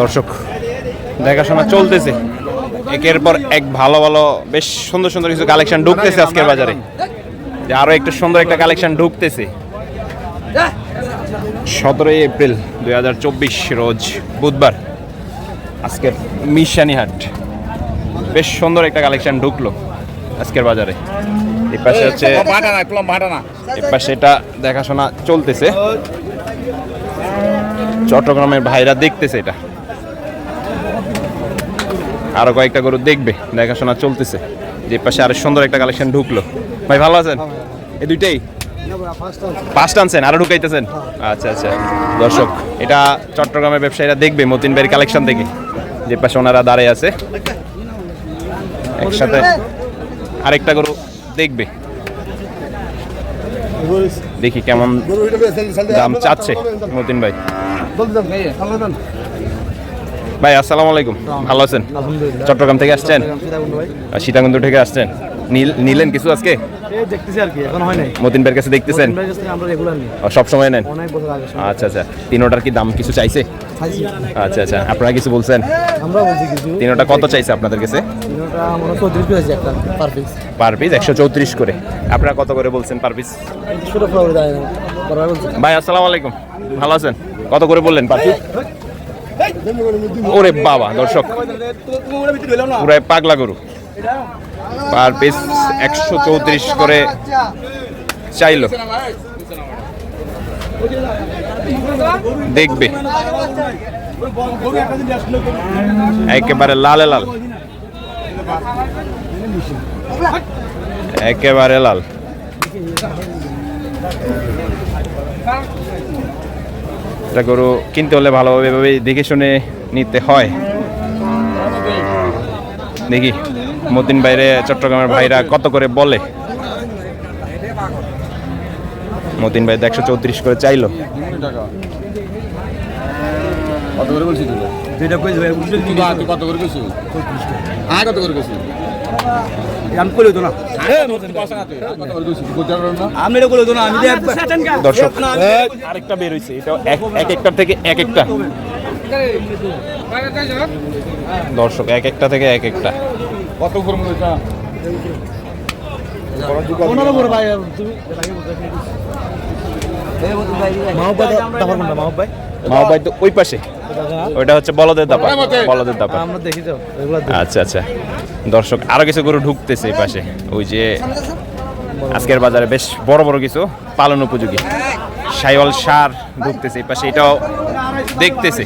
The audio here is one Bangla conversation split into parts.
দর্শক দেখাশোনা চলতেছে। একের পর এক ভালো ভালো বেশ সুন্দর সুন্দর কিছু কালেকশন ঢুকতেছে আজকের বাজারে। যে আরও একটা সুন্দর একটা কালেকশন ঢুকতেছে। সতেরোই এপ্রিল দুই হাজার চব্বিশ রোজ বুধবার আজকের মিশানিহাট। বেশ সুন্দর একটা কালেকশন ঢুকলো আজকের বাজারে। এই পাশে হচ্ছে এই পাশে এটা দেখাশোনা চলতেছে। চট্টগ্রামের ভাইরা দেখতেছে এটা। আরও কয়েকটা গরু দেখবে দেখাশোনা চলতেছে। যে পাশে আরও সুন্দর একটা কালেকশন ঢুকলো। ভাই ভালো আছেন? এই দুইটাই? পাঁচটা আনছেন? আরও ঢুকাইতেছেন? আচ্ছা আচ্ছা। দর্শক এটা চট্টগ্রামের ব্যবসায়ীরা দেখবে মতিন ভাইয়ের কালেকশন থেকে। যে পাশে ওনারা দাঁড়িয়ে আছে। একসাথে আরেকটা গরু দেখবে। দেখি কেমন দাম চাচ্ছে মতিন ভাই ভাই আসসালামু আলাইকুম। ভালো আছেন? চট্টগ্রাম থেকে আসছেন? আর সীতাকুণ্ড থেকে আসছেন? নিলেন কিছু আজকে? মতিন ভাইয়ের কাছে দেখতেছেন? সব সময় নেন? আচ্ছা আচ্ছা। তিনোটার কি দাম কিছু চাইছে? আচ্ছা আচ্ছা। আপনারা কিছু বলছেন? তিনোটা কত চাইছে আপনাদের কাছে? পার পিস একশো চৌত্রিশ করে। আপনারা কত করে বলছেন পার পিস ভাই আসসালামু আলাইকুম। ভালো আছেন? কত করে বললেন পার পিস ওরে বাবা, দর্শক। পুরাই পাগলা গরু। পার পিস একশো চৌত্রিশ করে চাইলো। দেখবে। একেবারে লালে লাল। একেবারে লাল। এটা গরু কিনতে হলে ভালোভাবে এভাবে দেখে শুনে নিতে হয়। দেখি মতিন বাইরে চট্টগ্রামের ভাইরা কত করে বলে? মতিন ভাই একশো চৌত্রিশ করে চাইলো। কত করে বলছিস তুই? যেটা কইছি ভাই তুই বা- কত করে কত করে কইলো তো না। আমি দর্শক আরেকটা বের এটা এক এক একটার থেকে এক একটা। দর্শক এক একটা থেকে এক একটা। কত ভাই? তুমি মাহবাই দাফার কোনটা মাহবাই মাও ভাই তো ওই পাশে। ওইটা হচ্ছে বলদের দাপা বলদের দাপা আচ্ছা আচ্ছা। দর্শক আরও কিছু গরু ঢুকতেছে এই পাশে। ওই যে আজকের বাজারে বেশ বড় বড় কিছু পালন উপযোগী। সাইওয়াল সার ঢুকতেছে এই পাশে এটাও দেখতেছে।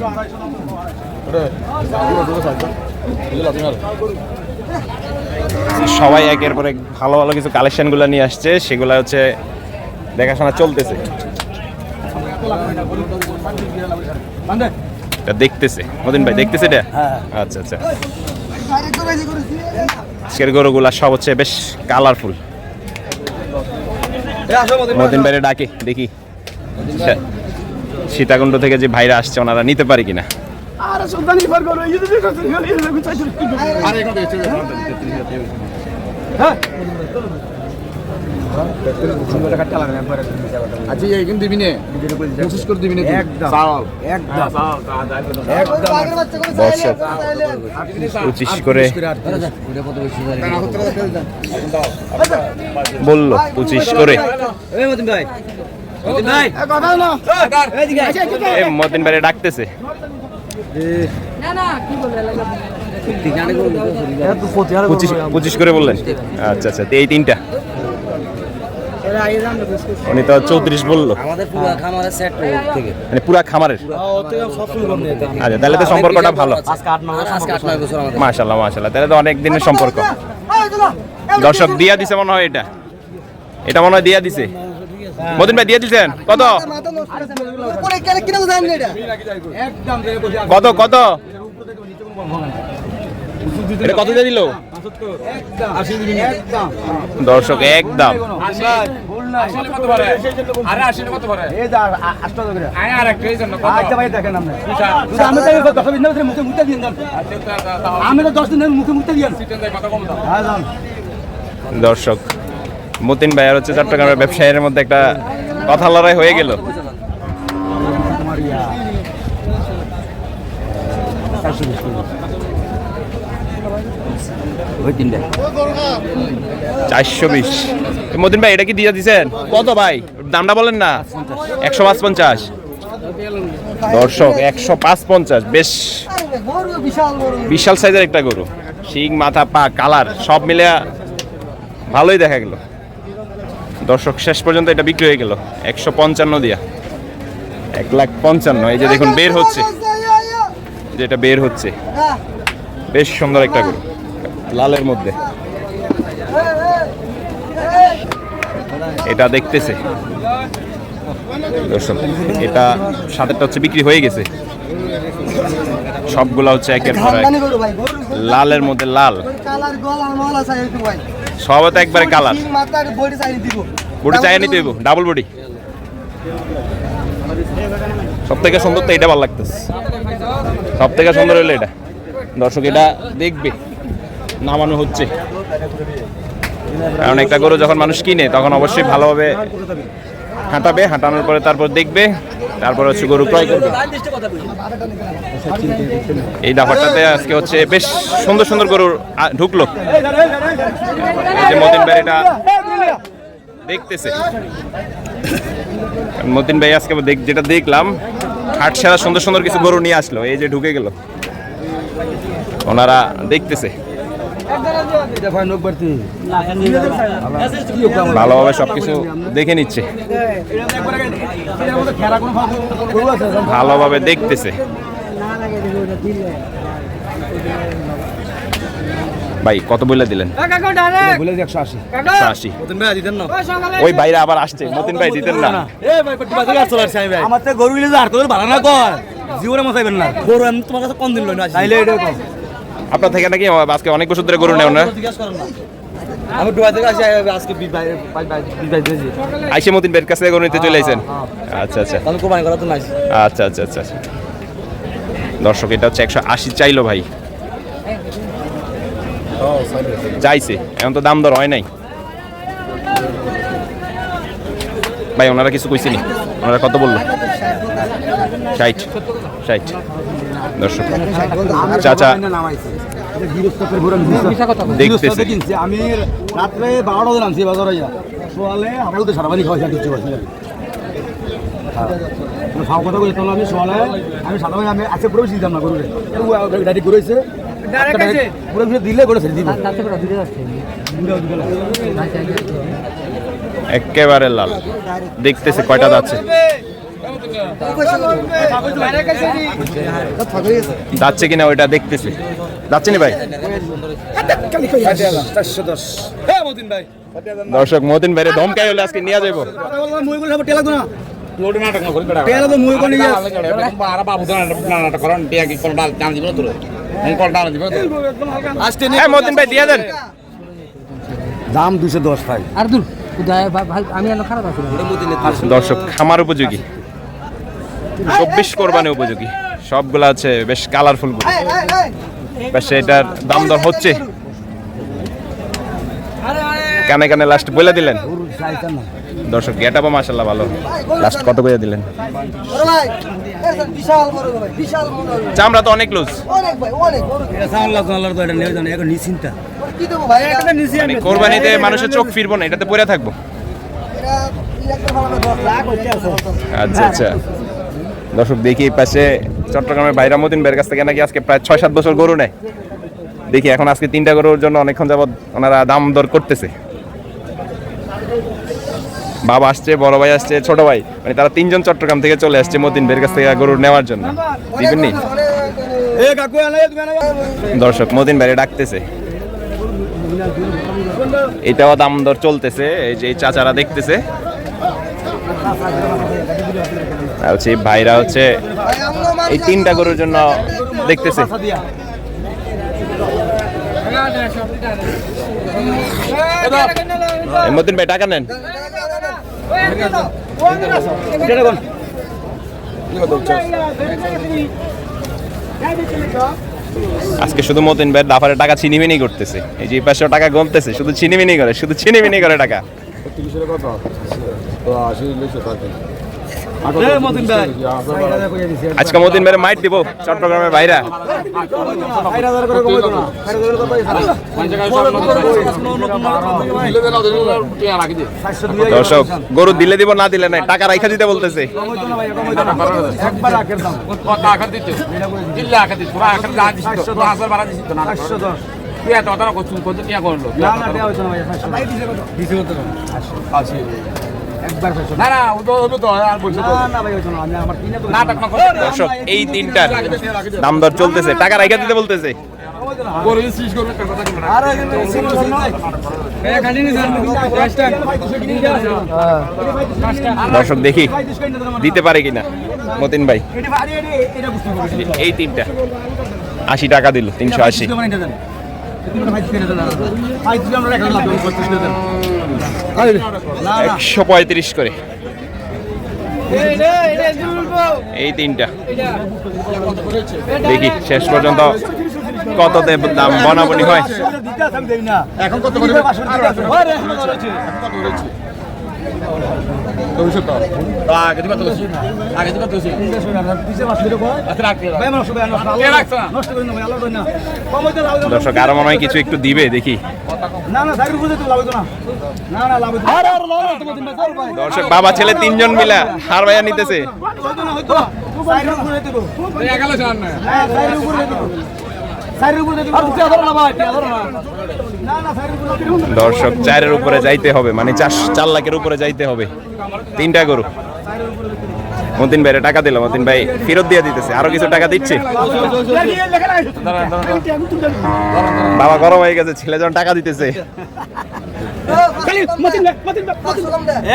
সবাই একের পর ভালো ভালো কিছু কালেকশনগুলো নিয়ে আসছে সেগুলো হচ্ছে দেখাশোনা চলতেছে। দেখতেছে। মদিন ভাই দেখতেছে এটা? আচ্ছা আচ্ছা। আজকের গরুগুলা সব হচ্ছে বেশ কালারফুল মদিন ভাইরে ডাকে দেখি। সীতাকুণ্ড থেকে যে ভাইরা আসছে ওনারা নিতে পারে কিনা? দেখছিস আচ্ছা এই দিবি নে। পঁচিশ করে দিবি নে একদম। চাল। পঁচিশ করে। বলল পঁচিশ করে। মতিন ভাই। এ মতিন ভাইরে ডাকতেছে। পঁচিশ করে। বললেন। আচ্ছা আচ্ছা এই তিনটা। উনি তো চৌত্রিশ বলল। আমাদের পুরো খামারের সেট থেকে। মানে পুরা খামারের? করতে আচ্ছা তাহলে তো সম্পর্কটা ভালো। মাশাল্লাহ মাশাল্লাহ তাহলে তো অনেক দিনের সম্পর্ক। দর্শক দিয়া দিছে মনে হয় এটা। এটা মনে হয় দিয়া দিছে। মদিন ভাই দিয়ে দিছেন? কত? কত কত? এটা কত দিয়ে দিল? দর্শক একদম। আচ্ছা ভাই দেখেন আপনি। আমি তো দশ দিন ধরে মুখে মুখে দিয়ে দেন আমি তো দশ দিন ধরে মুখে মুখে দিয়ে দর্শক মতিন ভাই আর হচ্ছে চট্টগ্রামের ব্যবসায়ীর মধ্যে একটা কথা লড়াই হয়ে গেল। ওই তিনটে। চারশো বিশ। মতিন ভাই এটা কি দিয়ে দিছেন? কত ভাই? দামটা বলেন না। একশো পাঁচ পঞ্চাশ দর্শক একশো পাঁচ পঞ্চাশ বেশ বিশাল সাইজের একটা গরু। শিং মাথা পা কালার সব মিলে ভালোই দেখা গেল। দর্শক শেষ পর্যন্ত এটা বিক্রি হয়ে গেল। একশো পঞ্চান্ন দিয়া। এক লাখ পঞ্চান্ন। এই যে দেখুন বের হচ্ছে। যেটা বের হচ্ছে। বেশ সুন্দর একটা গরু। লালের মধ্যে। এটা দেখতেছে। দর্শক, এটা সাতেরটা হচ্ছে বিক্রি হয়ে গেছে। সবগুলা হচ্ছে একের পর এক। লালের মধ্যে লাল। সব তো একবারে কালার। বডি চাই নিতে হইব ডাবল বডি সব থেকে সুন্দর তো এটা ভালো লাগতেছে। সব থেকে সুন্দর হলো এটা। দর্শক, এটা দেখবে। নামানো হচ্ছে। কারণ একটা গরু যখন মানুষ কিনে, তখন অবশ্যই ভালোভাবে হাঁটাবে, হাঁটানোর পরে তারপর দেখবে, তারপর হচ্ছে গরু ক্রয় করবে। এই ব্যাপারটাতে আজকে হচ্ছে বেশ সুন্দর সুন্দর গরু ঢুকলো। যে মতিন ভাই এটা দেখতেছে। মতিন ভাই আজকে দেখ- যেটা দেখলাম, হাট সেরা সুন্দর সুন্দর কিছু গরু নিয়ে আসলো, এই যে ঢুকে গেল। ওনারা দেখতেছে। ভালোভাবে সবকিছু দেখে নিচ্ছে। ভালোভাবে দেখতেছে। ভাই কত বলে দিলেন? ওই বাইরে আবার আসছে। মতিন ভাই দিতেন না। আমার তো গরু ভালো না কর জীবনে মাথাইবেন না। গরু আমি তোমার কাছে কোন দিন লই না এটা কম আপনার থেকে নাকি আজকে অনেক বছর ধরে গরু নেও না? আমি থেকে আসি আজকে আইসে মতিন ভাইয়ের কাছে গরু নিতে চলে আইছেন? আচ্ছা আচ্ছা। আমি কোরবানি করা তো নাই আচ্ছা আচ্ছা আচ্ছা আচ্ছা। দর্শক এটা হচ্ছে একশো আশি চাইলো ভাই। চাইছে এখন তো দাম দর হয় নাই। ভাই ওনারা কিছু কইছেনি? ওনারা কত বলল? ষাট ষাট। দর্শক চাচা দেখতেছে। আমি রাত্রে বারোটা দিন আনছি বাজার হইয়া সোয়ালে আমার তো সারা পানি খাওয়া খাওয়া কথা বলে তখন আমি সোয়ালে। আমি সাদা আমি আজকে পুরো দিতাম না গরুরে। ডাইরেক্ট ঘুরেছে পুরো দিলে করে ছেড়ে দিব। একেবারে লাল। দেখতেছে কয়টা যাচ্ছে। যাচ্ছে কিনা ওইটা দেখতেছে। যাচ্ছে নি ভাই? হ্যাঁ মতিন ভাই দর্শক ধমকাই হলে আজকে নিয়ে যাব মই গুলো টেলা তো না টেলা তো মই কোনি আসতে মতিন ভাই দিয়ে দেন। দাম দুশো দশ ভাই। আর দূর আমি খারাপ আছি। দর্শক খামার উপযোগী। চব্বিশ কোরবানি উপযোগী। সবগুলা আছে বেশ কালারফুল বেশ এটার দাম দর হচ্ছে। কানে কানে লাস্ট বলে দিলেন? দর্শক গেট আপ মাসাল্লাহ ভালো। লাস্ট কত করে দিলেন? বড় ভাই এরকম বিশাল বড় ভাই বিশাল বড় চামড়া তো অনেক লুজ অনেক ভাই অনেক বড়। এটা সামলা সামলা তো এটা নিয়ে জানে এখন নিশ্চিন্তা। কি দেবো ভাই? এটা মানে কোরবানিতে মানুষের চোখ ফিরবো না এটাতে পড়ে থাকব। এটা একটা ভালো দশ লাখ। হইতে আছে আচ্ছা আচ্ছা। দর্শক দেখি এই পাশে চট্টগ্রামের বাইরামুদ্দিন বের কাছ থেকে নাকি আজকে প্রায় ছয় সাত বছর গরু নেয়। দেখি এখন আজকে তিনটা গরুর জন্য অনেকক্ষণ যাবত ওনারা দাম দর করতেছে। বাবা আসছে বড় ভাই আসছে ছোট ভাই। মানে তারা তিনজন চট্টগ্রাম থেকে চলে আসছে মতিন বের কাছ থেকে গরু নেওয়ার জন্য। দিবেননি দর্শক মতিন ভাইরে ডাকতেছে। এটাও দাম দর চলতেছে এই যে চাচারা দেখতেছে। হচ্ছে ভাইরা হচ্ছে এই তিনটা গরুর জন্য দেখতেছে মতিন ভাই টাকা নেন আজকে শুধু মতিন ভাই দাফারে টাকা ছিনিমিনি করতেছে এই যে পাশেও টাকা গমতেছে শুধু ছিনিমিনি করে শুধু ছিনিমিনি করে টাকা কত ভাই। আজকে মতিন মেরে মাইট দিব চট্টগ্রামের বাইরা। দর্শক গরু দিলে দিব না দিলে নাই টাকা রাইখা দিতে বলতেছে। একবার দর্শক এই তিনটার দাম দর চলতেছে। টাকা রাইখা দিতে বলতেছে। খালি নি দর্শক দেখি দিতে পারে কিনা। মতিন ভাই। এটা ভারী এটা বুঝতে পারছি। এই তিনটা। আশি টাকা দিল তিনশো আশি। একশো পঁয়ত্রিশ করে। এই তিনটা। দেখি শেষ পর্যন্ত কত দেব- দাম বনাবনি হয়? এখন কত দর্শক আরও মনে হয় কিছু একটু দিবে দেখি না না চাকরি বুঝে তো লাভ হইতো না? না না লাভ হইতো আরে আরে লাভ হইতো না স্যার ভাই দর্শক বাবা ছেলে তিনজন মিলা হার ভাইয়া নিতেছে। দর্শক চারের উপরে যাইতে হবে মানে চার চার লাখের উপরে যাইতে হবে। তিনটা গরু। মতিন ভাইরে টাকা দিল মতিন ভাই ফেরত দিয়ে দিতেছে। আরও কিছু টাকা দিচ্ছে? বাবা গরম হয়ে গেছে ছেলে যখন টাকা দিতেছে।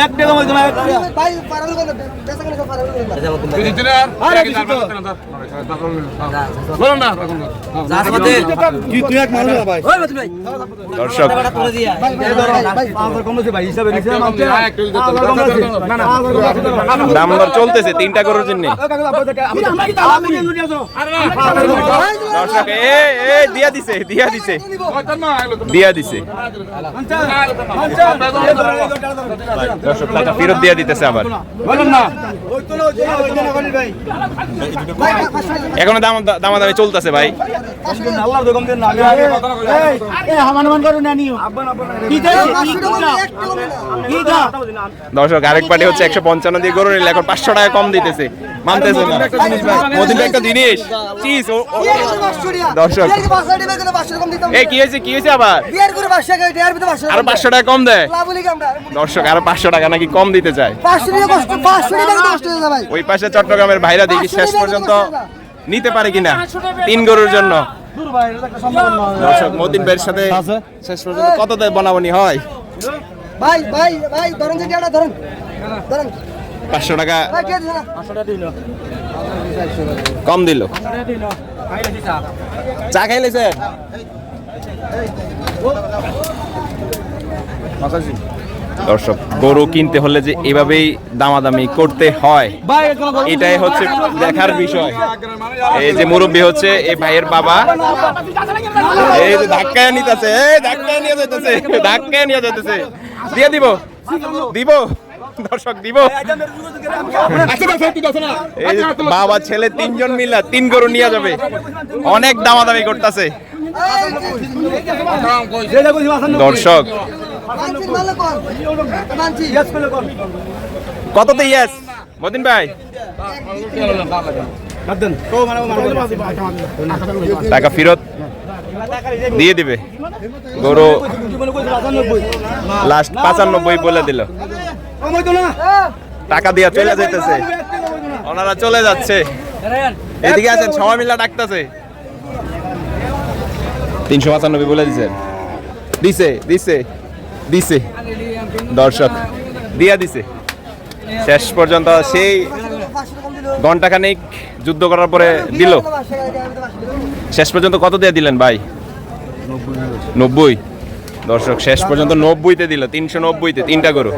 এক টাকা হইতো না এক টাকা। ভাই পারাবো কোন বেসা কেন তুই দিতে না আরে? কিছু তো। বলো না কি তুই এক মানুষ না ভাই। দর্শক। এই ধরো ভাই 5000 কম আছে ভাই হিসাবে নিছে না। একটু দিতে হবে। 5000 কম আছে না না 5000 কম আছে না না দাম দর চলতেছে। তিনটা গরুর জন্য। দর্শক এ এ দিয়া দিছে দিয়া দিছে। দিয়া দিছে। দর্শক টাকা ফেরত দিয়ে দিতেছে আবার এখনও দাম দামাদামি চলতেছে ভাই দোকান দেন আগে কথা কই এই হামান না নিও দর্শক আরেক পার্টি হচ্ছে একশো পঞ্চান্ন দিয়ে গরু নিলে এখন পাঁচশো টাকা কম দিতেছে। মানতেছে না। মদিন একটা জিনিস। চিজ দর্শক। এই কি হয়েছে কি হয়েছে আবার? বিয়ার করে 500 টাকা এর ভিতরে 500 আরও পাঁচশো টাকা কম দেয়? দর্শক আরও পাঁচশো টাকা নাকি কম দিতে চায়। 500 টাকা কষ্ট 500 টাকা কষ্ট যায় ভাই। ওই পাশে চট্টগ্রামের ভাইরা দেখি শেষ পর্যন্ত নিতে পারে কিনা? তিন গরুর জন্য। দর্শক ভাইয়ের সাথে শেষ পর্যন্ত কত দেয় বনাবনি হয়? ভাই ভাই ভাই ধরেন যে টাকা ধরেন। ধরেন। পাঁচশো টাকা কম দিল। চা খাইলে স্যার দর্শক, গরু কিনতে হলে যে এভাবেই দামাদামি করতে হয়, এটাই হচ্ছে দেখার বিষয়। এই যে মুরব্বী হচ্ছে, এই ভাইয়ের বাবা। এই যে ধাক্কায় নিতেছে ধাক্কায় নিয়ে যেতেছে নিয়ে যেতেছে দিয়ে দিব দিব দিব। বাবা, ছেলে, তিনজন মিলা তিন গরু নিয়ে যাবে। অনেক দামাদামি করতেছে। দর্শক কততে ইয়েস মদিন ভাই। টাকা ফেরত দিয়ে দিবে। গরু জীবনে কইছিল 98 লাস্ট পাঁচানব্বই বলে দিল। টাকা দিয়া চলে যাইতেছে। ওনারা চলে যাচ্ছে। এদিকে আছেন সবাই মিলা ডাকতেছে। তিনশো পঁচানব্বই বলে দিছে। দিছে দিছে। দিছে। দর্শক, দিয়া দিছে। শেষ পর্যন্ত সেই 500 কম ঘন্টাখানিক যুদ্ধ করার পরে দিল। শেষ পর্যন্ত কত দিয়ে দিলেন ভাই? নব্বই। দর্শক, শেষ পর্যন্ত নব্বইতে দিল, তিনশো নব্বইতে, তিনটা গরু।